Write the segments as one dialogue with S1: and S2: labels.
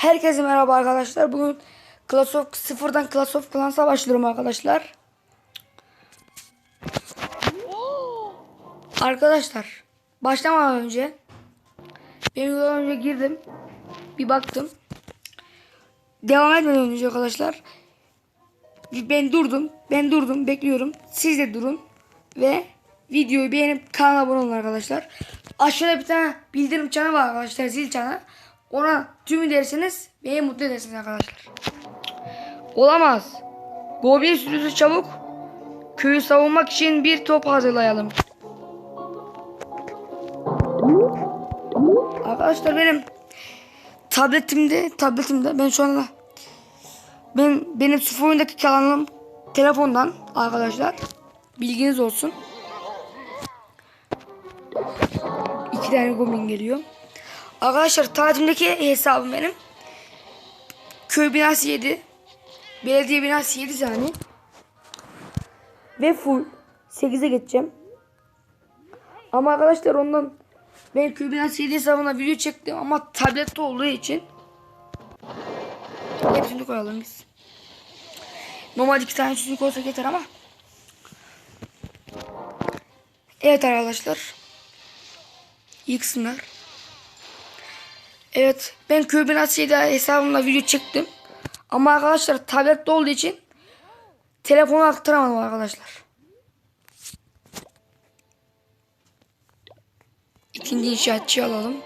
S1: Herkese merhaba arkadaşlar. Bugün Clash of sıfırdan Clash of Clans'a başlıyorum arkadaşlar. Arkadaşlar başlamadan önce ben videodan önce girdim. Bir baktım. Devam etmeden önce arkadaşlar ben durdum. Ben durdum. Bekliyorum. Siz de durun. Ve videoyu beğenip kanala abone olun arkadaşlar. Aşağıda bir tane bildirim çanı var arkadaşlar. Zil çanı. Ona tümü derseniz beni mutlu edersiniz arkadaşlar. Olamaz. Goblin sürüsü çabuk. Köyü savunmak için bir top hazırlayalım. Arkadaşlar benim tabletimde tabletimde ben şu anda ben benim sıfır oyundaki kanalım telefondan arkadaşlar bilginiz olsun. İki tane goblin geliyor. Arkadaşlar tacimdeki hesabım benim. Köy binası 7. Belediye binası 7 tane. Ve full 8'e geçeceğim. Ama arkadaşlar ondan ben köy binası 7 hesabına video çektim ama tablette olduğu için hepsini koyalım biz. Normal iki tane çocuk olsa yeter ama. Evet arkadaşlar. İyi. Evet ben 7 hesabımla video çektim. Ama arkadaşlar tablette olduğu için telefona aktaramadım arkadaşlar. İkinci inşaatçıyı alalım.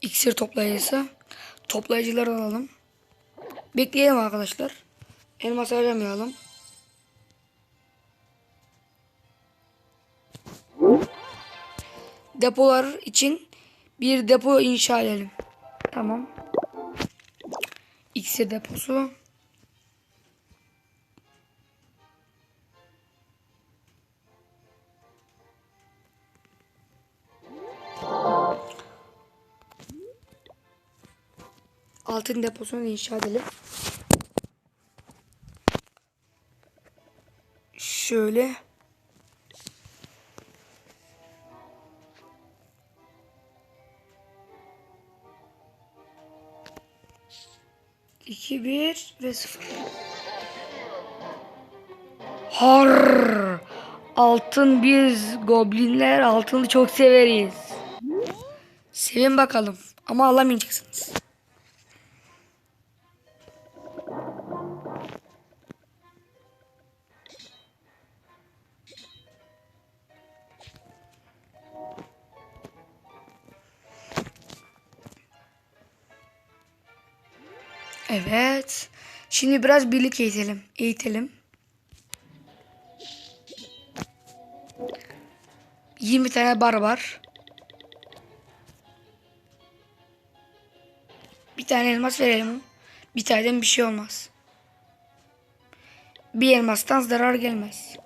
S1: İksir toplayıcısı. Toplayıcıları alalım. Bekleyelim arkadaşlar. Elmas aramayalım. Depolar için bir depo inşa edelim. Tamam. İksir deposu. Altın deposunu inşa edelim. Şöyle. İki, bir ve sıfır. Har! Altın biz goblinler altını çok severiz. Sevin bakalım ama alamayacaksınız. Evet. Şimdi biraz birlik eğitelim. Eğitelim. 20 tane bar var. Bir tane elmas verelim. Bir taneden bir şey olmaz. Bir elmastan zarar gelmez.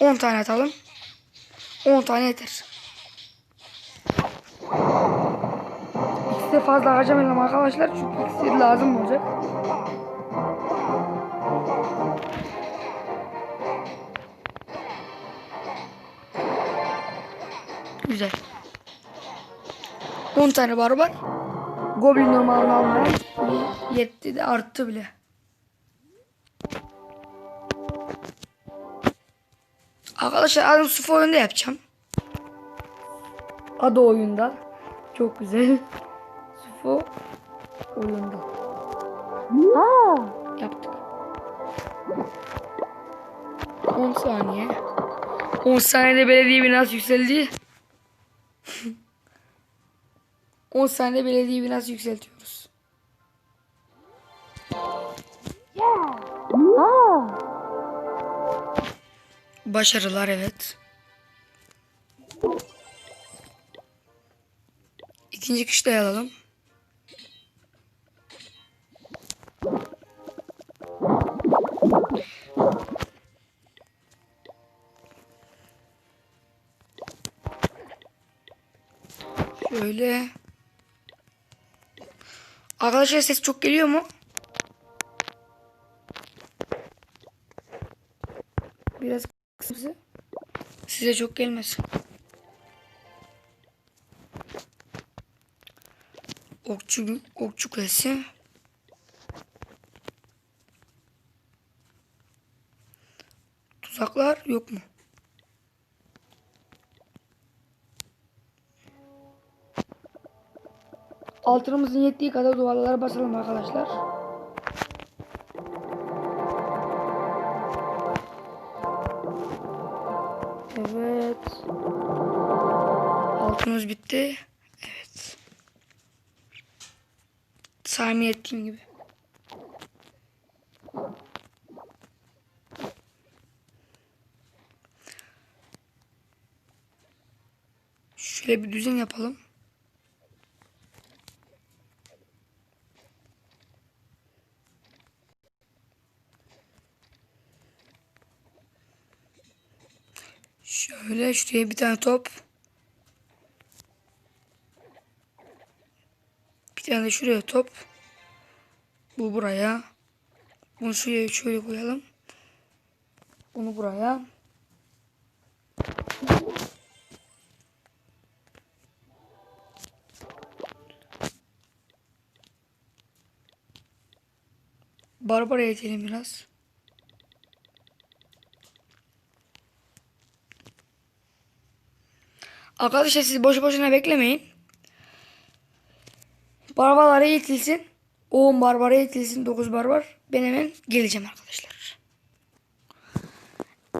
S1: On tane atalım. On tane yeter. İkisi de fazla harcamayalım arkadaşlar çünkü ikisi lazım olacak. Güzel. 10 tane bar var. Goblin normalini almaya yetti de arttı bile. Arkadaşlar adım sıfır oyunda yapacağım. Adı oyunda. Çok güzel. Sıfır oyunda. Yaptık. 10 saniye. 10 saniyede belediye binası yükseldi. 10 saniyede belediye binası yükseltiyoruz. Başarılar evet. İkinci kışlayı alalım. Şöyle. Arkadaşlar ses çok geliyor mu? Biraz Kısa. Size çok gelmez. Okçu, okçu kulesi. Tuzaklar yok mu? Altınımızın yettiği kadar duvarlara basalım arkadaşlar. Evet. Altınımız bitti. Evet. Tahmin ettiğim gibi. Şöyle bir düzen yapalım. Şuraya bir tane top. Bir tane de şuraya top. Bu buraya. Bunu şuraya şöyle koyalım. Bunu buraya. Barbara edelim biraz. Arkadaşlar siz boşu boşuna beklemeyin. Barbarlara yetilsin. 10 barbara yetilsin. 9 barbar. Ben hemen geleceğim arkadaşlar.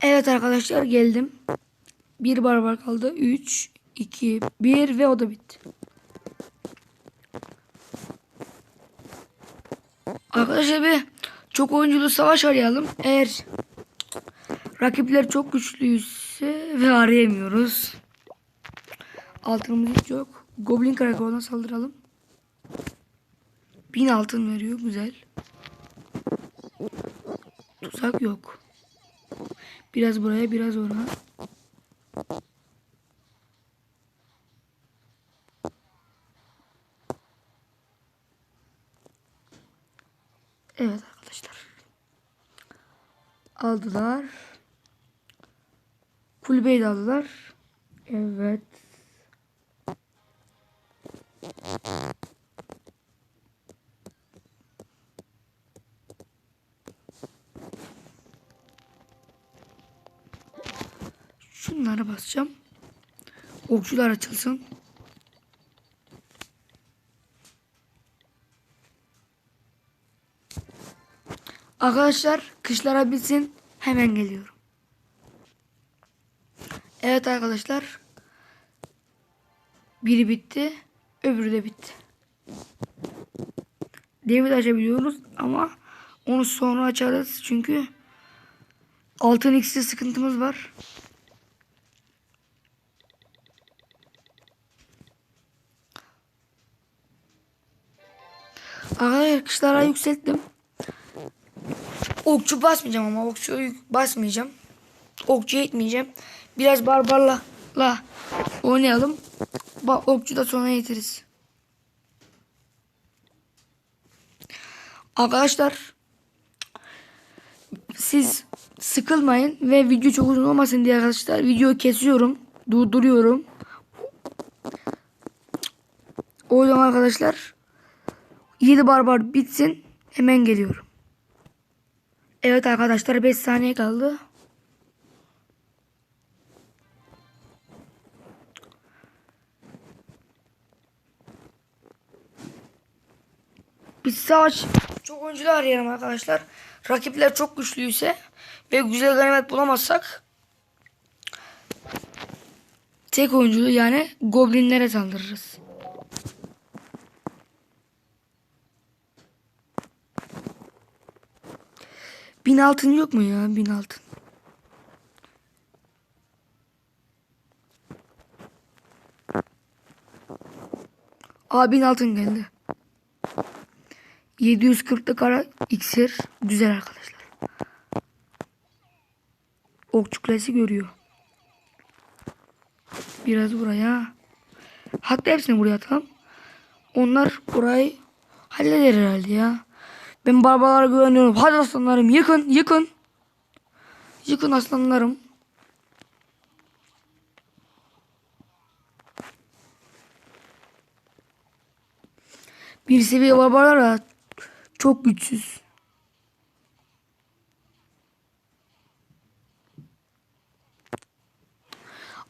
S1: Evet arkadaşlar geldim. Bir barbar kaldı. 3, 2, 1 ve o da bitti. Arkadaşlar bir çok oyunculu savaş arayalım. Eğer rakipler çok güçlüyse ve arayamıyoruz. Altınımız hiç yok. Goblin karakoluna saldıralım. Bin altın veriyor. Güzel. Tuzak yok. Biraz buraya biraz oraya. Evet arkadaşlar. Aldılar. Kulübeyi de aldılar. Evet. Şunlara basacağım. Okçular açılsın. Arkadaşlar kışlara bitsin. Hemen geliyorum. Evet arkadaşlar. Biri bitti. Öbürü de bitti. Devir açabiliyoruz ama onu sonra açarız. Çünkü altın ikisi sıkıntımız var. Arkadaşlar kışlara yükselttim. Okçu basmayacağım ama okçu basmayacağım. Okçu etmeyeceğim. Biraz barbarla la oynayalım. Bak okçu da sonra yeteriz. Arkadaşlar siz sıkılmayın ve video çok uzun olmasın diye arkadaşlar videoyu kesiyorum. Durduruyorum. O yüzden arkadaşlar 7 barbar bitsin hemen geliyorum. Evet arkadaşlar 5 saniye kaldı. Bir savaş çok oyuncular arayalım arkadaşlar. Rakipler çok güçlüyse ve güzel ganimet bulamazsak tek oyunculu yani goblinlere saldırırız. Bin altın yok mu ya? Bin altın. Aa bin altın geldi. 740'lık kara iksir. Güzel arkadaşlar. Okçu kulesi görüyor. Biraz buraya. Hatta hepsini buraya atalım. Onlar burayı halleder herhalde ya. Ben barbalara güveniyorum. Hadi aslanlarım yıkın yıkın. Yıkın aslanlarım. Bir seviye barbarlara çok güçsüz.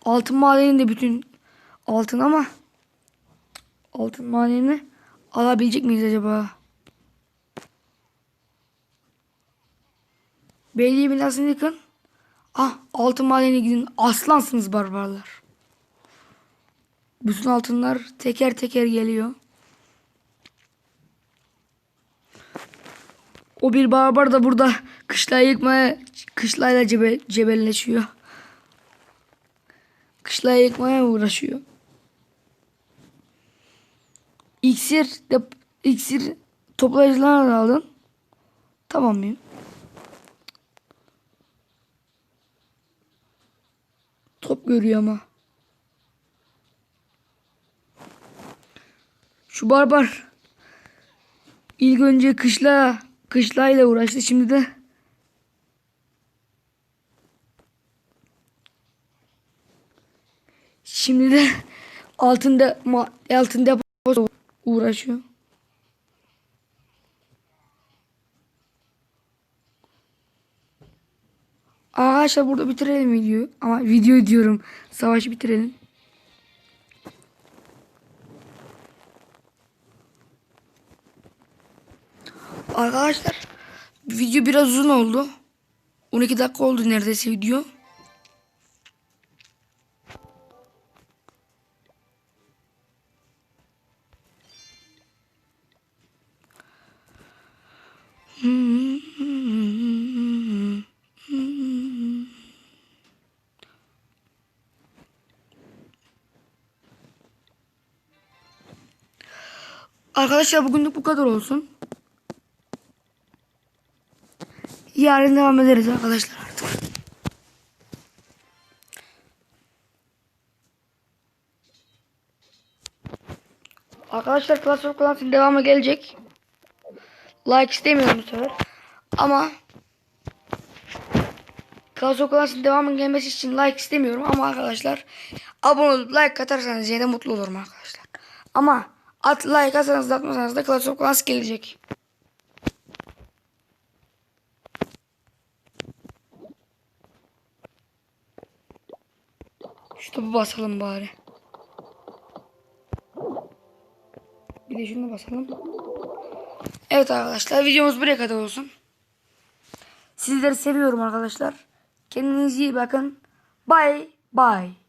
S1: Altın madeni de bütün altın ama altın madenini alabilecek miyiz acaba? Belediye binasını yıkın. Ah altın madenine gidin. Aslansınız barbarlar. Bütün altınlar teker teker geliyor. O bir barbar da burada kışlayı yıkmaya, kışlayla cebe, cebelleşiyor. Kışlayı yıkmaya uğraşıyor. İksir, de, iksir toplayıcılarına da aldın. Tamam mıyım? Top görüyor ama. Şu barbar ilk önce kışla kışlayla uğraştı şimdi de şimdi de altında ma, altın deposu uğraşıyor. Arkadaşlar burada bitirelim videoyu. Ama video diyorum. Savaşı bitirelim. Arkadaşlar video biraz uzun oldu. 12 dakika oldu neredeyse video. Arkadaşlar bugünlük bu kadar olsun. Yarın devam ederiz arkadaşlar artık. Arkadaşlar Clash of Clans'ın devamı gelecek. Like istemiyorum bu sefer. Ama Clash of Clans'ın devamının gelmesi için like istemiyorum ama arkadaşlar abone olup like atarsanız yine mutlu olurum arkadaşlar. Ama at like atarsanız da atmasanız da Clash of Clans gelecek. Şu topu basalım bari. Bir de şunu basalım. Evet arkadaşlar videomuz buraya kadar olsun. Sizleri seviyorum arkadaşlar. Kendinize iyi bakın. Bye bye.